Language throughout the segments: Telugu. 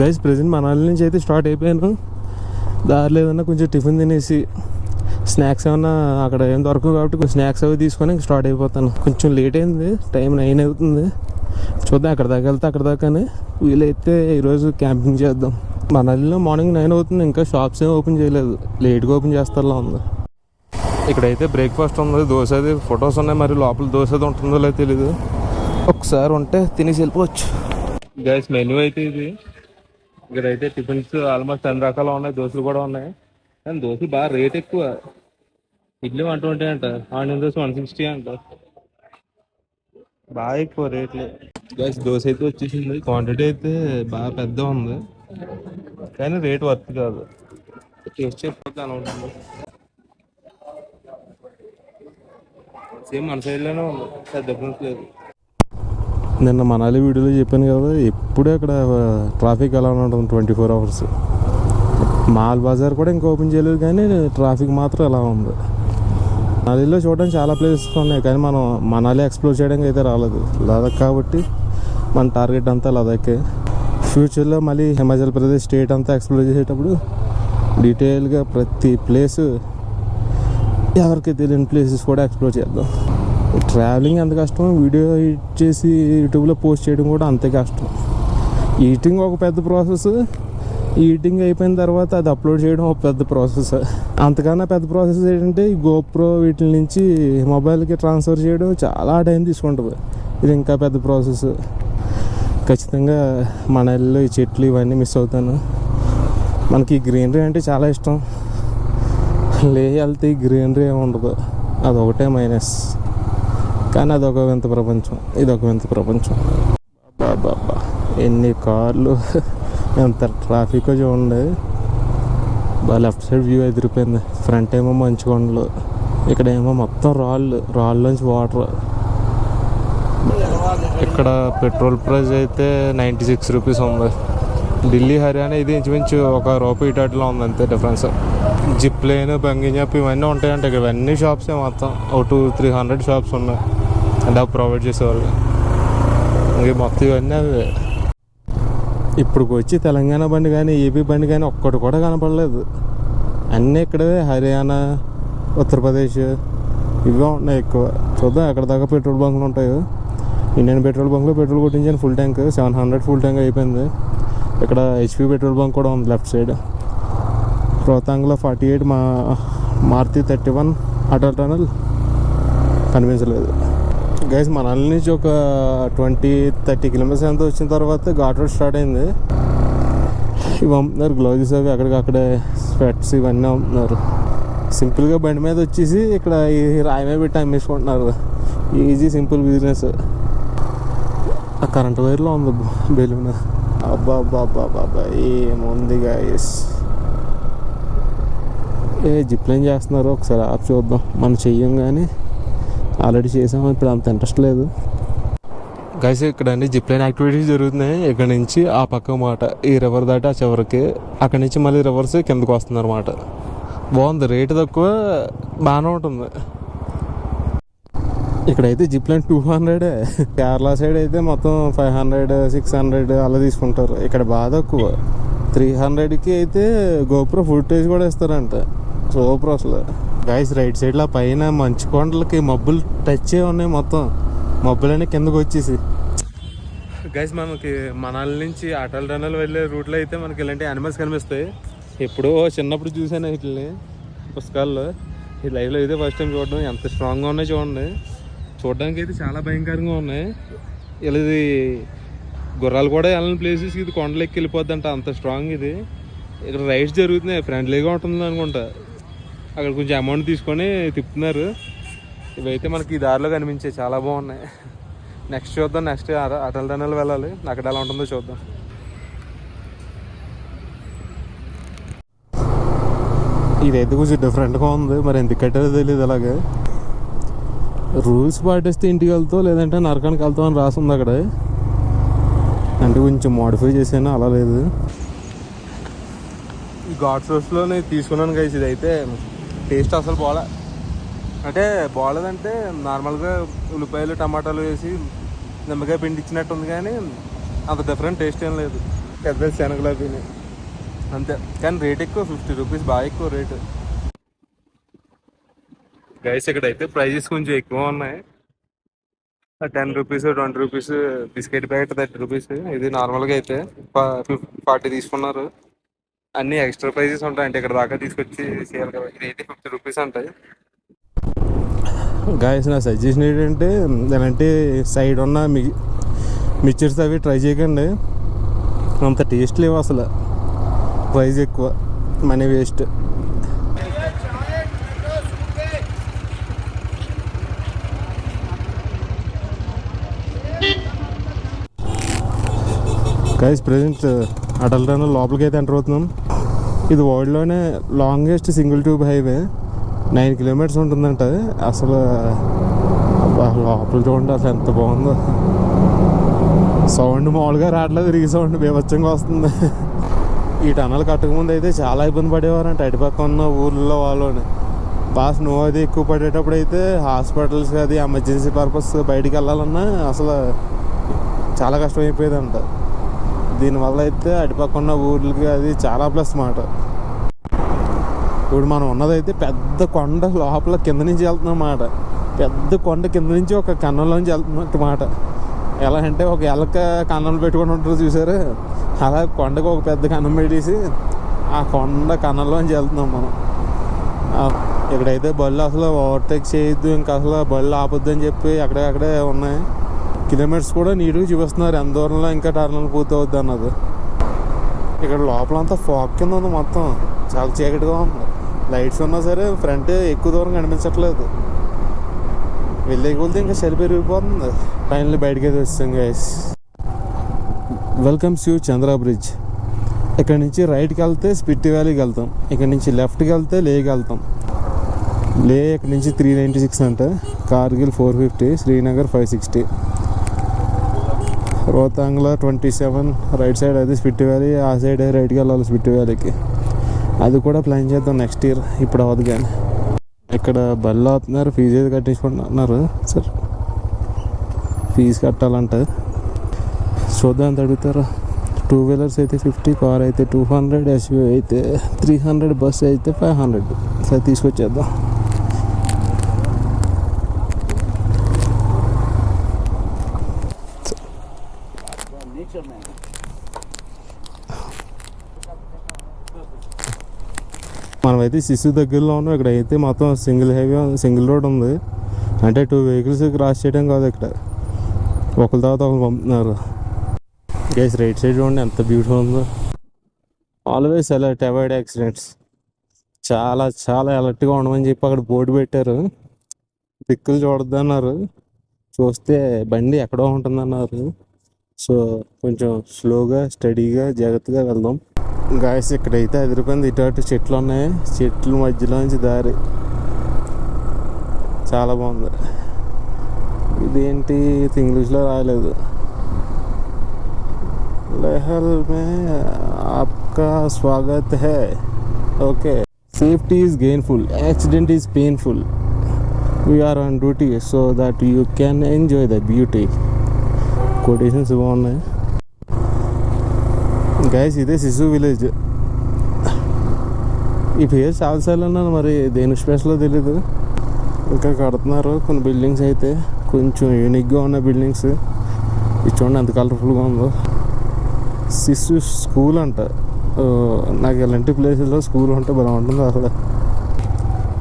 గైస్ ప్రెసెంట్ మనాలి నుంచి అయితే స్టార్ట్ అయిపోయాను. దారిలో ఏదన్నా కొంచెం టిఫిన్ తినేసి స్నాక్స్ ఏమన్నా అక్కడ ఏం దొరకవు కాబట్టి కొంచెం స్నాక్స్ అవి తీసుకొని స్టార్ట్ అయిపోతాను. కొంచెం లేట్ అయింది టైం నైన్ అవుతుంది. చూద్దాం అక్కడ దాకా వెళ్తే అక్కడ దాకానే వీలైతే ఈరోజు క్యాంపింగ్ చేద్దాం. మనాలిలో మార్నింగ్ నైన్ అవుతుంది ఇంకా షాప్స్ ఏం ఓపెన్ చేయలేదు. లేట్గా ఓపెన్ చేస్తారా ఉంది. ఇక్కడైతే బ్రేక్ఫాస్ట్ ఉంది దోశ అది. ఫొటోస్ ఉన్నాయి మరి లోపల దోశ అది ఉంటుందో లేదో తెలీదు. ఒకసారి ఉంటే తినేసి వెళ్ళిపోవచ్చు. గైస్ మెనూ అయితే ఇది. ఇక్కడైతే టిఫిన్స్ ఆల్మోస్ట్ అన్ని రకాలు ఉన్నాయి. దోశలు కూడా ఉన్నాయి. కానీ దోశలు బాగా రేట్ ఎక్కువ. ఇడ్లీ వన్ ట్వంటీ అంట. ఆనియన్ దోశ వన్ సిక్స్టీ అంట. బాగా ఎక్కువ రేట్లు గైస్ దోశ అయితే వచ్చేసింది. క్వాంటిటీ అయితే బాగా పెద్ద ఉంది. కానీ రేట్ వర్త్ కాదు. టేస్ట్ చెప్పొద్దు అని ఉంటుంది. సేమ్ మన సైడ్లోనే ఉంది. పెద్ద డిఫరెన్స్ లేదు. నిన్న మనాలి వీడియోలో చెప్పాను కదా ఎప్పుడూ అక్కడ ట్రాఫిక్ ఎలా ఉంటుంది ట్వంటీ ఫోర్ అవర్స్. మాల్ బజార్ కూడా ఇంకా ఓపెన్ చేయలేదు కానీ ట్రాఫిక్ మాత్రం ఎలా ఉంది. మనాలిలో చూడడానికి చాలా ప్లేసెస్ ఉన్నాయి కానీ మనం మనాలి ఎక్స్ప్లోర్ చేయడానికి అయితే రాలేదు. లదాఖ్ కాబట్టి మన టార్గెట్ అంతా లదాఖే ఫ్యూచర్లో మళ్ళీ హిమాచల్ ప్రదేశ్ స్టేట్ అంతా ఎక్స్ప్లోర్ చేసేటప్పుడు డీటెయిల్గా ప్రతి ప్లేస్ ఎవరికి తెలియని ప్లేసెస్ కూడా ఎక్స్ప్లోర్ చేద్దాం. ట్రావెలింగ్ ఎంత కష్టం వీడియో ఎడిట్ చేసి యూట్యూబ్లో పోస్ట్ చేయడం కూడా అంతే కష్టం. ఈటింగ్ ఒక పెద్ద ప్రాసెస్. ఈటింగ్ అయిపోయిన తర్వాత అది అప్లోడ్ చేయడం ఒక పెద్ద ప్రాసెస్. అంతకన్నా పెద్ద ప్రాసెస్ ఏంటంటే ఈ గోప్రో వీటి నుంచి మొబైల్కి ట్రాన్స్ఫర్ చేయడం చాలా టైం తీసుకుంటుంది. ఇది ఇంకా పెద్ద ప్రాసెస్. ఖచ్చితంగా మన ఇల్లు ఈ చెట్లు ఇవన్నీ మిస్ అవుతాను. మనకి గ్రీనరీ అంటే చాలా ఇష్టం. లే వెళ్తే ఈ గ్రీనరీ ఏమి ఉండదు అదొకటే మైనస్. కానీ అదొక వింత ప్రపంచం. ఇదొక వింత ప్రపంచం. బాబా ఎన్ని కార్లు? ఎంత ట్రాఫిక్ చూడండి. బాగా లెఫ్ట్ సైడ్ వ్యూ ఎదిరిపోయింది. ఫ్రంట్ ఏమో మంచి కొండలు. ఇక్కడ ఏమో మొత్తం రాళ్ళు. రాళ్ళలోంచి వాటర్. ఇక్కడ పెట్రోల్ ప్రైస్ అయితే నైంటీ సిక్స్ రూపీస్ ఉంది. ఢిల్లీ హర్యానా ఇది ఇంచుమించు ఒక రూపాయి ఇటాట్లో ఉంది అంతే డిఫరెన్స్. జిప్ లైన్ బంగి ఇవన్నీ ఉంటాయంట. ఇక్కడ ఇవన్నీ షాప్సే మొత్తం. ఒక టూ త్రీ హండ్రెడ్ షాప్స్ ఉన్నాయి. అంటే అవి ప్రొవైడ్ చేసేవాళ్ళు ఇంక మొత్తం ఇవన్నీ అవే. ఇప్పుడు వచ్చి తెలంగాణ బండి కానీ ఏపీ బండి కానీ ఒక్కటి కూడా కనపడలేదు. అన్నీ ఇక్కడే హర్యానా ఉత్తరప్రదేశ్ ఇవే ఉన్నాయి ఎక్కువ. చూద్దాం ఎక్కడ దాకా పెట్రోల్ బంకులు ఉంటాయో. ఇండియన్ పెట్రోల్ బంక్లో petrol కొట్టించాను full tank. Seven hundred full tank అయిపోయింది. ఇక్కడ హెచ్పి పెట్రోల్ బంక్ కూడా ఉంది లెఫ్ట్ సైడ్. రోతాంగ్లో ఫార్టీ ఎయిట్ మా Maruti thirty one Atal tunnel. కనిపించలేదు. గైస్ మనాలి నుంచి ఒక ట్వంటీ థర్టీ కిలోమీటర్స్ ఎంత వచ్చిన తర్వాత ఘాట్ రోడ్ స్టార్ట్ అయింది. ఇవి అమ్ముతున్నారు గ్లౌజెస్ అవి అక్కడికక్కడే స్వెట్స్ ఇవన్నీ అమ్ముతున్నారు. సింపుల్గా బండి మీద వచ్చేసి ఇక్కడ ఈ రాయమే పెట్టి అమ్మేసుకుంటున్నారు. ఈజీ సింపుల్ బిజినెస్ ఆ కరెంట్ వైర్లో ఉంది బెలూన్. అబ్బా అబ్బా అబ్బా అబ్బా ఏముంది గాయస్ ఏ జిప్లైన్ చేస్తున్నారు ఒకసారి ఆప్ చూద్దాం. మనం చెయ్యం కానీ ఆల్రెడీ చేసాం ఇప్పుడు అంత ఇంట్రెస్ట్ లేదు. గైస్ ఇక్కడ అన్ని జిప్ లైన్ యాక్టివిటీస్ జరుగుతున్నాయి. ఇక్కడ నుంచి ఆ పక్క మాట ఈ రివర్ దాటి ఆ చివరికి అక్కడ నుంచి మళ్ళీ రివర్స్ కిందకు వస్తుంది అనమాట బాగుంది రేటు తక్కువ బాగానే ఉంటుంది. ఇక్కడైతే zip line two hundred Kerala side అయితే మొత్తం ఫైవ్ హండ్రెడ్ సిక్స్ హండ్రెడ్ అలా తీసుకుంటారు. ఇక్కడ బాగా తక్కువ. త్రీ హండ్రెడ్కి అయితే గోప్రో ఫుటేజ్ కూడా ఇస్తారంట. సూపర్ అసలు. గైస్ రైట్ సైడ్లో పైన మంచు కొండలకి మబ్బులు టచ్ ఉన్నాయి మొత్తం. మబ్బులన్నీ కిందకు వచ్చేసి. గైస్ మనకి మనాలి నుంచి అటల్ టనల్ వెళ్ళే రూట్లో అయితే మనకి ఇలాంటి యానిమల్స్ కనిపిస్తాయి. ఎప్పుడో చిన్నప్పుడు చూసాను వీటిని పుస్తకాల్లో. ఈ లైవ్లో అయితే ఫస్ట్ టైం చూడడం. ఎంత స్ట్రాంగ్గా ఉన్నాయో చూడండి. చూడడానికి అయితే చాలా భయంకరంగా ఉన్నాయి. ఇలా ఇది గుర్రాలు కూడా వెళ్ళని ప్లేసెస్ ఇది కొండలు ఎక్కి వెళ్ళిపోద్దంట. అంత స్ట్రాంగ్ ఇది. ఇక్కడ రైడ్స్ జరుగుతున్నాయి. ఫ్రెండ్లీగా ఉంటుంది అనుకుంటా. అక్కడ కొంచెం అమౌంట్ తీసుకొని తిప్పుతున్నారు. ఇవైతే మనకి ఈ దారిలో కనిపించాయి. చాలా బాగున్నాయి. నెక్స్ట్ చూద్దాం. నెక్స్ట్ అటల్ టనల్ వెళ్ళాలి. అక్కడ ఎలా ఉంటుందో చూద్దాం. ఇదైతే కొంచెం డిఫరెంట్గా ఉంది. మరి ఎందుకు కట్టారో తెలియదు అలాగే. రూల్స్ పాటిస్తే ఇంటికి వెళ్తావు? లేదంటే నరకానికి వెళ్తావు అని రాసింది అక్కడ. అంటే కొంచెం మోడిఫై చేసాను అలా లేదు. ఈ ఘాట్ సోస్లోనే తీసుకున్నాను గైస్ ఇదైతే టేస్ట్ అసలు బాగా అంటే బాగాలేదంటే నార్మల్గా ఉల్లిపాయలు టమాటాలు వేసి నిమ్మకాయ పిండి ఇచ్చినట్టు ఉంది కానీ అంత డిఫరెంట్ టేస్ట్ ఏం లేదు. పెద్ద శనగలు అవి అంతే. కానీ రేట్ ఎక్కువ ఫిఫ్టీ రూపీస్ బాగా ఎక్కువ రేటు గైస్ ఇక్కడ అయితే ప్రైజెస్ కొంచెం ఎక్కువ ఉన్నాయి. Ten rupees twenty rupees biscuit packet thirty rupees ఇది నార్మల్గా అయితే ఫార్టీ తీసుకున్నారు. అన్ని ఎక్స్ట్రా ప్రైజెస్ ఉంటాయి. అంటే ఇక్కడ దాకా తీసుకొచ్చి చేయాలి కదా ఇది అయితే ఫిఫ్టీ రూపీస్ ఉంటాయి. గాయస్ నా సజెషన్ ఏంటంటే ఇలాంటి సైడ్ ఉన్న మి మిక్చర్స్ అవి ట్రై చేయకండి. అంత టేస్ట్ లేవు అసలు. ప్రైస్ ఎక్కువ. Money waste guys present Atal tunnel లోపలికి అయితే ఎంటర్ అవుతున్నాం. ఇది వరల్డ్లోనే longest single tube highway nine kilometres ఉంటుందంట. అసలు లోపల చూడండి అసలు ఎంత బాగుందో. సౌండ్ మామూలుగా రావట్లేదు రీ సౌండ్ బీభత్సంగా వస్తుంది. ఈ టనల్ కట్టకముందు అయితే చాలా ఇబ్బంది పడేవారంట. అటుపక్క ఉన్న ఊళ్ళో వాళ్ళని. బాగా స్నో అది ఎక్కువ పడేటప్పుడు అయితే హాస్పిటల్స్ అది ఎమర్జెన్సీ పర్పస్ బయటికి వెళ్ళాలన్నా అసలు చాలా కష్టమైపోయేదంట. దీనివల్ల అయితే అటుపక్క ఉన్న ఊర్లకి అది చాలా ప్లస్ మాట. ఇప్పుడు మనం ఉన్నదైతే పెద్ద కొండ లోపల కింద నుంచి వెళ్తున్నాం పెద్ద కొండ కింద నుంచి ఒక కన్నంలోంచి వెళ్తున్నట్టు మాట. ఎలా అంటే ఒక ఎలక కన్నం పెట్టుకొని ఉంటారు చూసారు? అలా కొండకు ఒక పెద్ద కన్నం పెట్టేసి ఆ కొండ కన్నంలోంచి వెళ్తున్నాం మనం. ఇక్కడైతే బళ్ళు అసలు ఓవర్టేక్ చేయొద్దు ఇంకా అసలు బళ్ళు ఆపొద్దు అని చెప్పి అక్కడే అక్కడే ఉన్నాయి? కిలోమీటర్స్ కూడా నీట్గా చూపిస్తున్నారు. ఎంత దూరంలో ఇంకా టర్నల్ పూర్తవుద్ది అన్నది. ఇక్కడ లోపలంతా ఫాగ్ కింద ఉంది మొత్తం. చాలా చీకటిగా ఉంది. లైట్స్ ఉన్నా సరే ఫ్రంట్ ఎక్కువ దూరం కనిపించట్లేదు. వెళ్ళే కొలితే ఇంకా చలి పెరిగిపోతుంది. ఫైనల్ బయటకి అయితే వచ్చాం guys welcomes you Chandra bridge ఇక్కడ నుంచి రైట్కి వెళ్తే స్పిట్టి వ్యాలీకి వెళ్తాం. ఇక్కడ నుంచి లెఫ్ట్కి వెళ్తే లేకి వెళ్తాం. లే ఇక్కడ నుంచి త్రీ నైంటీ సిక్స్ అంటే Kargil four fifty Srinagar five sixty రోతాంగ్లో twenty seven right side అది స్పిట్ వ్యాలీ ఆ సైడ్ రైట్కి వెళ్ళాలి స్పిట్ వ్యాలీకి అది కూడా ప్లాన్ చేద్దాం నెక్స్ట్ ఇయర్ ఇప్పుడు అవ్వదు కానీ. ఇక్కడ బళ్ళు అవుతున్నారు ఫీజు ఏది కట్టించుకుంటున్నారు సార్ ఫీజు కట్టాలంటే. చూద్దాం ఎంత అడుగుతారు. టూ వీలర్స్ అయితే ఫిఫ్టీ కార్ అయితే టూ హండ్రెడ్ ఎస్యూ అయితే త్రీ హండ్రెడ్ బస్ అయితే ఫైవ్ హండ్రెడ్ సరే తీసుకొచ్చేద్దాం. మనమైతే శిశు దగ్గరలో ఉన్నాం. ఇక్కడ అయితే మొత్తం సింగిల్ హైవే సింగిల్ రోడ్ ఉంది. అంటే టూ వెహికల్స్ క్రాస్ చేయడం కాదు ఇక్కడ. ఒకరి తర్వాత ఒకరు పంపుతున్నారు. గేస్ రైట్ సైడ్ చూడండి ఎంత బ్యూటిఫుల్ ఉందో. ఆల్వేస్ అలర్ట్ అవాయిడ్ యాక్సిడెంట్స్ చాలా చాలా అలర్ట్గా ఉండమని చెప్పి అక్కడ బోర్డు పెట్టారు. దిక్కులు చూడొద్దు అన్నారు చూస్తే బండి ఎక్కడో ఉంటుందన్నారు. సో కొంచెం స్లోగా స్టడీగా జాగ్రత్తగా వెళ్దాం. గాయస్ ఇక్కడైతే ఎదుర్కొంది ఇటు అటు చెట్లు ఉన్నాయి. చెట్ల మధ్యలో నుంచి దారి. చాలా బాగుంది. ఇదేంటి? ఇంగ్లీష్లో రాయలేదు. లెహల్ మే ఆప్కా స్వాగత్ high. Okay. Safety is gainful accident is painful we are on duty so that you can enjoy the beauty quotations బాగున్నాయి. గైస్ ఇదే శిశు విలేజ్ ఈ పేరు చాలాసార్లు అన్నాను మరి దేని స్పెషలో తెలీదు. ఇంకా కడుతున్నారు కొన్ని బిల్డింగ్స్ అయితే. కొంచెం యూనిక్గా ఉన్న బిల్డింగ్స్ ఇది చూడండి ఎంత కలర్ఫుల్గా ఉందో. శిశు స్కూల్ అంట. నాకు ఇలాంటి ప్లేసెస్లో స్కూల్ ఉంటే భలే ఉంటుంది అసలు.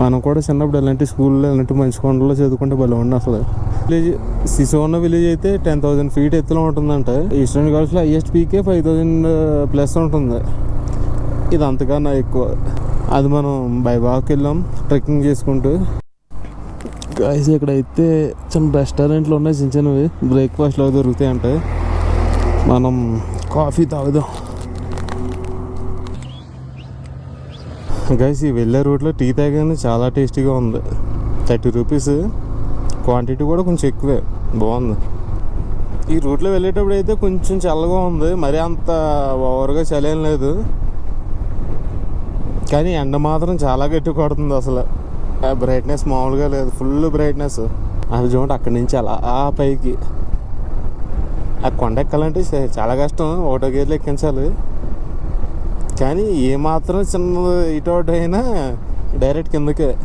మనం కూడా చిన్నప్పుడు ఇలాంటి స్కూల్లో ఇలాంటి మంచి కొండల్లో చదువుకుంటే భలే ఉండి అసలు. విలేజ్ శిశు ఉన్న విలేజ్ అయితే టెన్ థౌసండ్ ఫీట్ ఎత్తులో ఉంటుందంట. Eastern గల్ఫ్లో highest peak five thousand plus ఉంటుంది. ఇది అంతకన్నా ఎక్కువ. అది మనం బైబాక్ వెళ్ళాం ట్రెక్కింగ్ చేసుకుంటూ. గాయస్ ఇక్కడ అయితే చిన్న రెస్టారెంట్లు ఉన్నాయి చిన్న చిన్నవి. బ్రేక్ఫాస్ట్లో దొరుకుతాయి అంటే మనం కాఫీ తాగుదాం. గైస్ ఈ వెళ్ళే రూట్లో టీ తాగానే చాలా టేస్టీగా ఉంది. Thirty rupees. క్వాంటిటీ కూడా కొంచెం ఎక్కువే. బాగుంది. ఈ రూట్లో వెళ్ళేటప్పుడు అయితే కొంచెం చల్లగా ఉంది. మరి అంత ఓవర్గా చలేం లేదు. కానీ ఎండ మాత్రం చాలా గట్టి కొడుతుంది అసలు. బ్రైట్నెస్ మామూలుగా లేదు. ఫుల్ బ్రైట్నెస్ అది చూడండి అక్కడి నుంచి అలా ఆ పైకి. ఆ కొండ ఎక్కాలంటే చ- చాలా కష్టం. ఒకటో గేర్లు ఎక్కించాలి. కానీ ఏమాత్రం చిన్నది ఇటు అయినా డైరెక్ట్ కిందకే.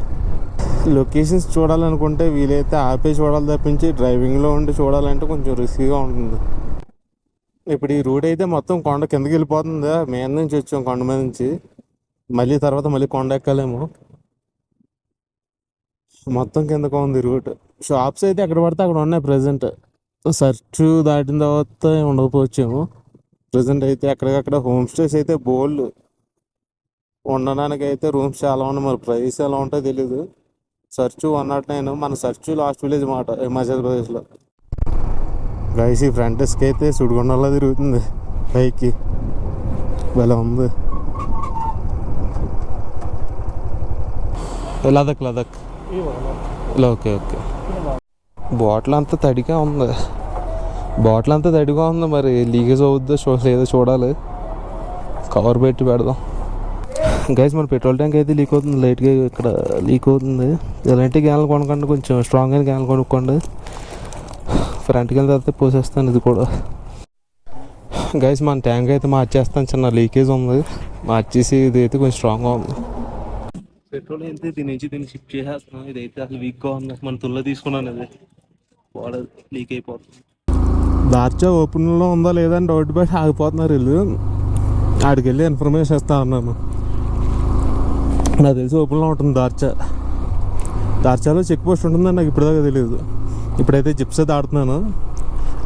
లొకేషన్స్ చూడాలనుకుంటే వీలైతే ఆపే చూడాలి తప్పించి డ్రైవింగ్లో ఉండి చూడాలంటే కొంచెం రిస్కీగా ఉంటుంది. ఇప్పుడు ఈ రూట్ అయితే మొత్తం కొండ కిందకి వెళ్ళిపోతుందా? మీద నుంచి వచ్చాం కొండ మీద నుంచి. మళ్ళీ తర్వాత మళ్ళీ కొండ ఎక్కలేము. మొత్తం కిందకు ఉంది రూట్. షాప్స్ అయితే ఎక్కడ పడితే అక్కడ ఉన్నాయి ప్రజెంట్. సర్చ్ దాటిన తర్వాత ఉండకపోవచ్చేమో. ప్రజెంట్ అయితే ఎక్కడికక్కడ హోమ్ స్టేస్ అయితే బోల్డ్. ఉండడానికి అయితే రూమ్స్ చాలా ఉన్నాయి. మరి ప్రైస్ ఎలా ఉంటాయో తెలీదు. సర్చ్ వన్ నాట్ నైన్ మన సర్చ్ లాస్ట్ విలేజ్ మాట హిమాచల్ ప్రదేశ్లో గైస్ ఈ ఫ్రంట్ డెస్క్ అయితే సుడిగుండంలో తిరుగుతుంది పైకి భలే ఉంది Ladakh Ladakh okay okay bottle అంతా తడిగా ఉంది బాటిల్ అంతా తడిగా ఉంది మరి లీకేజ్ అవుద్దో చూ లేదో చూడాలి కవర్ పెట్టి పెడదాం గైస్ మన పెట్రోల్ ట్యాంక్ అయితే లీక్ అవుతుంది. లైట్గా ఇక్కడ లీక్ అవుతుంది. ఇలాంటి గ్యాన్లు కొనకండి కొంచెం. స్ట్రాంగ్ అయిన గ్యాన్లు కొనుక్కోండి. ఫ్రంట్కి వెళ్ళిన తర్వాత పోసేస్తాను ఇది కూడా. గైస్ మన ట్యాంక్ అయితే మార్చేస్తాను. చిన్న లీకేజ్ ఉంది. మార్చేసి ఇది అయితే కొంచెం స్ట్రాంగ్గా ఉంది. పెట్రోల్ అయితే దీని నుంచి దీన్ని షిఫ్ట్ చేసేస్తున్నాం. ఇదైతే అసలు వీక్గా ఉంది. మన తుల్లో తీసుకున్నాను ఇది వాడదు లీక్ అయిపోతుంది. దార్చా ఓపెన్లో ఉందా లేదా అని డౌట్ బట్టి ఆగిపోతున్నారు వీళ్ళు. ఆడికి వెళ్ళి ఇన్ఫర్మేషన్ ఇస్తా ఉన్నాను. నాకు తెలిసి ఓపెన్లో ఉంటుంది దార్చా. దార్చాలో చెక్ పోస్ట్ ఉంటుందని నాకు ఇప్పటిదాకా తెలియదు. ఇప్పుడైతే జిప్సా దాడుతున్నాను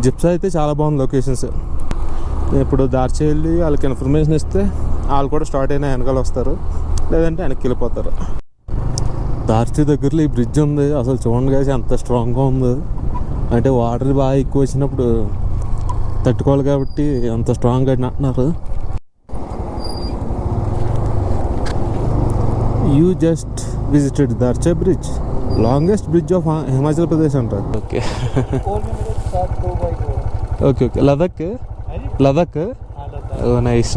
జిప్సా అయితే చాలా బాగుంది లొకేషన్స్. ఇప్పుడు దార్చా వెళ్ళి వాళ్ళకి ఇన్ఫర్మేషన్ ఇస్తే వాళ్ళు కూడా స్టార్ట్ అయినా వెనకాల వస్తారు. లేదంటే వెనక్కి వెళ్ళిపోతారు. దార్చి దగ్గరలో ఈ బ్రిడ్జ్ ఉంది. అసలు చూడండి కాసి ఎంత స్ట్రాంగ్గా ఉంది. అంటే వాటర్ బాగా ఎక్కువ వచ్చినప్పుడు తట్టుకోవాలి కాబట్టి అంత స్ట్రాంగ్గా అంటున్నారు. You just visited Darcha bridge longest bridge of Himachal Pradesh अंटर okay okay okay Ladakh Ladakh oh nice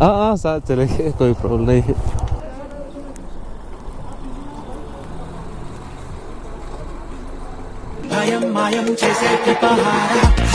हाँ हाँ साथ चलेंगे कोई प्रॉब्लम नहीं है I am, I am, chase it, keep a high